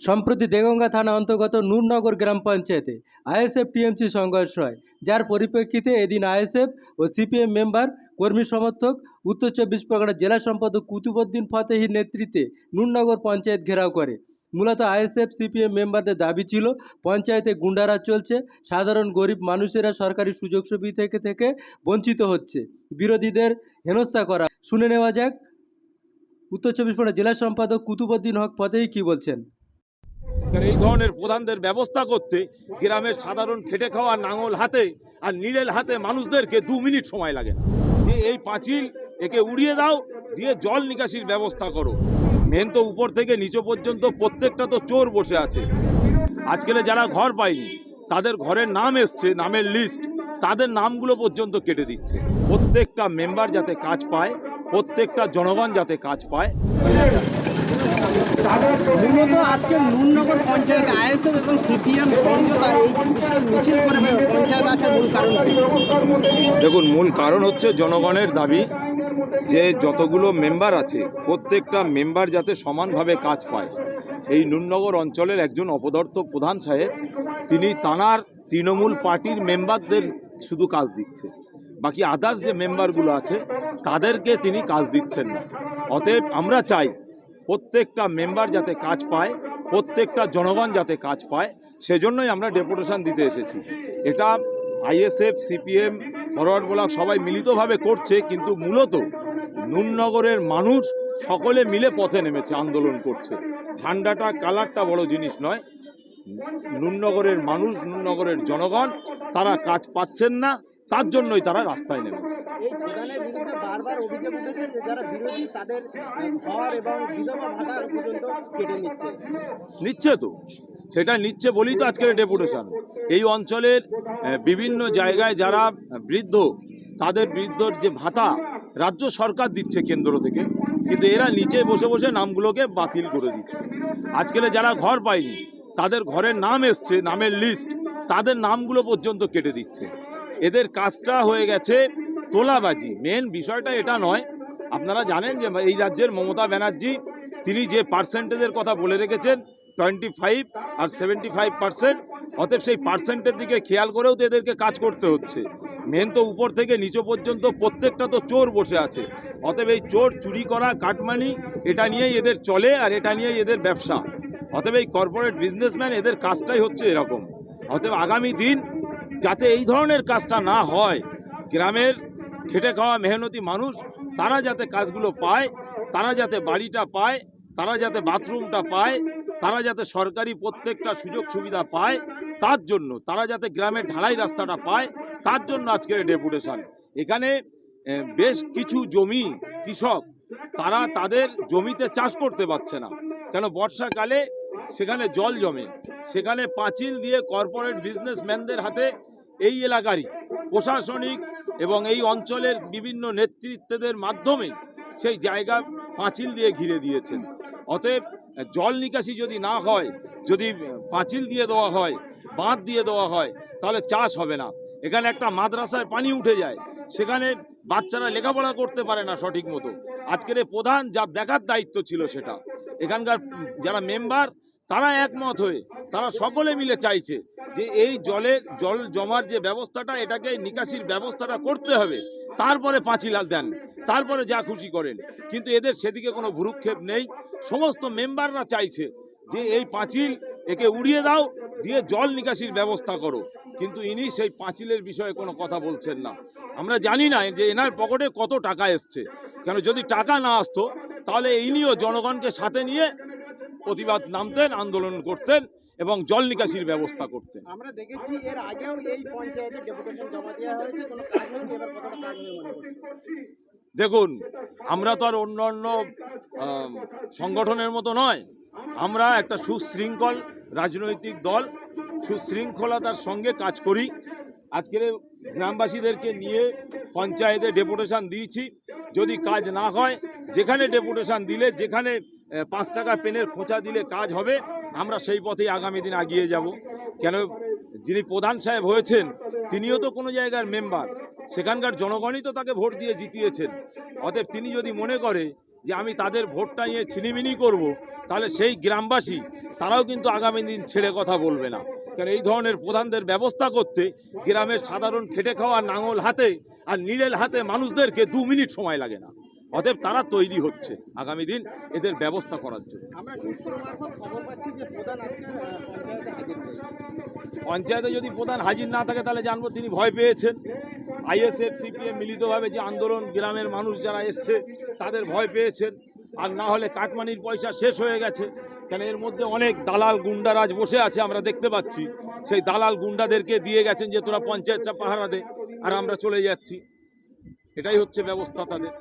সম্প্রতি দেগঙ্গা থানা অন্তর্গত নূরনগর গ্রাম পঞ্চায়েতে আইএসএফ টিএমসি সংঘর্ষ হয়, যার পরিপ্রেক্ষিতে এদিন আইএসএফ ও সিপিএম মেম্বার, কর্মী সমর্থক, উত্তর চব্বিশ পরগনা জেলা সম্পাদক কুতুবুদ্দিন ফতেহির নেতৃত্বে নূরনগর পঞ্চায়েত ঘেরাও করে। মূলত আইএসএফ সিপিএম মেম্বারদের দাবি ছিল, পঞ্চায়েতে গুন্ডারাজ চলছে, সাধারণ গরিব মানুষেরা সরকারি সুযোগ সুবিধা থেকে থেকে বঞ্চিত হচ্ছে, বিরোধীদের হেনস্থা করা। শুনে নেওয়া যাক, উত্তর চব্বিশ পরগনা জেলা সম্পাদক কুতুবুদ্দিন হক ফতেহি কী বলছেন? এই ধরনের প্রধানদের ব্যবস্থা করতে গ্রামের সাধারণ খেটে খাওয়া নাঙল হাতে আর নিরেল হাতে মানুষদেরকে দু মিনিট সময় লাগে। যে এই পাঁচিল একে উড়িয়ে দাও, দিয়ে জল নিকাশির ব্যবস্থা করো। মেন তো উপর থেকে নিচে পর্যন্ত প্রত্যেকটা তো চোর বসে আছে। আজকের যারা ঘর পায়নি, তাদের ঘরের নাম এসছে, নামের লিস্ট তাদের নামগুলো পর্যন্ত কেটে দিচ্ছে। প্রত্যেকটা মেম্বার যাতে কাজ পায়, প্রত্যেকটা জনগণ যাতে কাজ পায়। আজকে নুননগর পঞ্চায়েত, আইএসএফ এবং সিপিএম মিছিল পঞ্চায়েত মূল কারণ দেখুন, মূল কারণ হচ্ছে জনগণের দাবি যে যতগুলো মেম্বার আছে, প্রত্যেকটা মেম্বার যাতে সমানভাবে কাজ পায়। এই নুননগর অঞ্চলের একজন অপদর্থ প্রধান সাহেব, তিনি তানার তৃণমূল পার্টির মেম্বারদের শুধু কাজ দিচ্ছে। বাকি আদার্স যে মেম্বারগুলো আছে, তাদেরকে তিনি কাজ দিচ্ছেন না। অতএব আমরা চাই প্রত্যেকটা মেম্বার যাতে কাজ পায়, প্রত্যেকটা জনগণ যাতে কাজ পায়, সেজন্যই আমরা ডেপুটেশন দিতে এসেছি। এটা আইএসএফ সিপিএম ফরওয়ার্ড ব্লক সবাই মিলিতভাবে করছে, কিন্তু মূলত নুননগরের মানুষ সকলে মিলে পথে নেমেছে, আন্দোলন করছে। ঝান্ডাটা, কালারটা বড় জিনিস নয়। নুননগরের মানুষ, নুননগরের জনগণ, তারা কাজ পাচ্ছেন না তার জন্যই তারা রাস্তায় নেমেছে। এই প্রধানের বিরুদ্ধে বারবার অভিযোগ উঠেছে যে যারা বিরোধী তাদের ঘর এবং বিধবা ভাতা পর্যন্ত কেটে নিচ্ছে। নিচ্ছে তো। সেটা নিচ্ছে বলেই তো আজকের ডেপুটেশন। এই অঞ্চলের বিভিন্ন জায়গায় যারা বৃদ্ধ তাদের বৃদ্ধর যে ভাতা রাজ্য সরকার দিচ্ছে কেন্দ্র থেকে কিন্তু এরা নিচে বসে বসে নামগুলোকে বাতিল করে দিচ্ছে। আজকের যারা ঘর পায়নি তাদের ঘরের নাম এসছে নামের লিস্ট তাদের নামগুলো পর্যন্ত কেটে দিচ্ছে। এদের কাজটা হয়ে গেছে তোলাবাজি। মেন বিষয়টা এটা নয়। আপনারা জানেন যে এই রাজ্যের মমতা ব্যানার্জি, তিনি যে পার্সেন্টেজের কথা বলে রেখেছেন টোয়েন্টি ফাইভ আর সেভেন্টি ফাইভ পার্সেন্ট অতএব সেই পার্সেন্টের দিকে খেয়াল করেও তো এদেরকে কাজ করতে হচ্ছে। মেন তো উপর থেকে নিচে পর্যন্ত প্রত্যেকটা তো চোর বসে আছে। অতএব এই চোর চুরি করা, কাটমানি, এটা নিয়েই এদের চলে আর এটা নিয়েই এদের ব্যবসা। অতএব এই কর্পোরেট বিজনেসম্যান এদের কাজটাই হচ্ছে এরকম। অতএব আগামী দিন যাতে এই ধরনের কাজটা না হয়। গ্রামের খেটে খাওয়া মেহনতি মানুষ, তারা যাতে কাজগুলো পায়, তারা যাতে বাড়িটা পায়, তারা যাতে বাথরুমটা পায়, তারা যাতে সরকারি প্রত্যেকটা সুযোগ সুবিধা পায়, তার জন্য, তারা যাতে গ্রামের ঢালাই রাস্তাটা পায়, তার জন্য আজকের ডেপুটেশন। এখানে বেশ কিছু জমি, কৃষক, তারা তাদের জমিতে চাষ করতে পারছে না। কেন বর্ষাকালে সেখানে জল জমে, সেখানে পাঁচিল দিয়ে কর্পোরেট বিজনেসম্যানদের হাতে এই এলাকারই প্রশাসনিক এবং এই অঞ্চলের বিভিন্ন নেতৃত্বদের মাধ্যমে সেই জায়গা পাঁচিল দিয়ে ঘিরে দিয়েছেন। অতএব জল নিকাশি যদি না হয়, যদি পাঁচিল দিয়ে দেওয়া হয়, বাঁধ দিয়ে দেওয়া হয়, তাহলে চাষ হবে না। এখানে একটা মাদ্রাসায় পানি উঠে যায়, সেখানে বাচ্চারা লেখাপড়া করতে পারে না সঠিক মতো। আজকের প্রধান যা দেখার দায়িত্ব ছিল সেটা। এখানকার যারা মেম্বার, তারা একমত হয়ে, তারা সকলে মিলে চাইছে যে এই জলের জল জমার যে ব্যবস্থাটা, এটাকে নিকাশির ব্যবস্থাটা করতে হবে। তারপরে পাঁচিলাল দেন, তারপরে যা খুশি করেন। কিন্তু এদের সেদিকে কোনো ভুরুক্ষেপ নেই। সমস্ত মেম্বাররা চাইছে যে এই পাঁচিল একে উড়িয়ে দাও, দিয়ে জল নিকাশির ব্যবস্থা করো। কিন্তু ইনি সেই পাঁচিলের বিষয়ে কোনো কথা বলছেন না। আমরা জানি না যে এনার পকেটে কত টাকা এসছে। কেন যদি টাকা না আসতো, তাহলে ইনিও জনগণকে সাথে নিয়ে প্রতিবাদ নামতেন, আন্দোলন করতেন। এবং জল নিকাশির ব্যবস্থা করতেন। আমরা দেখেছি এর আগেও এই পঞ্চায়েতে ডেপুটেশন জমা দেওয়া হয়েছে কোনো কাজ হয়নি এবার কতটা কাজ দেখুন আমরা তো আর অন্য অন্য সংগঠনের মতো নয়। আমরা একটা সুশৃঙ্খল রাজনৈতিক দল সুশৃঙ্খলতার সঙ্গে কাজ করি। আজকের গ্রামবাসীদেরকে নিয়ে পঞ্চায়েতে ডেপুটেশন দিয়েছি। যদি কাজ না হয় যেখানে ডেপুটেশন দিলে যেখানে পাঁচ টাকা পেনের খোঁচা দিলে কাজ হবে আমরা সেই পথেই আগামী দিন এগিয়ে যাব। কেন? যিনি প্রধান সাহেব হয়েছেন, তিনিও তো কোনো জায়গার মেম্বার। সেখানকার জনগণই তো তাকে ভোট দিয়ে জিতিয়েছেন। অতএব তিনি যদি মনে করে যে আমি তাদের ভোটটা নিয়ে ছিনিমিনি করব, তাহলে সেই গ্রামবাসী, তারাও কিন্তু আগামী দিন ছেড়ে কথা বলবে না। কারণ এই ধরনের প্রধানদের ব্যবস্থা করতে গ্রামের সাধারণ খেটে খাওয়া নাঙল হাতে আর নিরেল হাতে মানুষদেরকে দু মিনিট সময় লাগে না। অতএব তারা তৈরি হচ্ছে আগামী দিন এদের ব্যবস্থা করার জন্য। পঞ্চায়েতে যদি প্রধান হাজির না থাকে তাহলে জানব তিনি ভয় পেয়েছেন। আইএসএফ সিপিএম মিলিতভাবে যে আন্দোলন গ্রামের মানুষ যারা এসছে তাদের ভয় পেয়েছেন। আর না হলে কাটমানির পয়সা শেষ হয়ে গেছে। কেন এর মধ্যে অনেক দালাল গুন্ডারাজ বসে আছে আমরা দেখতে পাচ্ছি। সেই দালাল গুন্ডাদেরকে দিয়ে গেছেন যে তোরা পঞ্চায়েতটা পাহারা দে আর আমরা চলে যাচ্ছি। এটাই হচ্ছে ব্যবস্থা তাদের।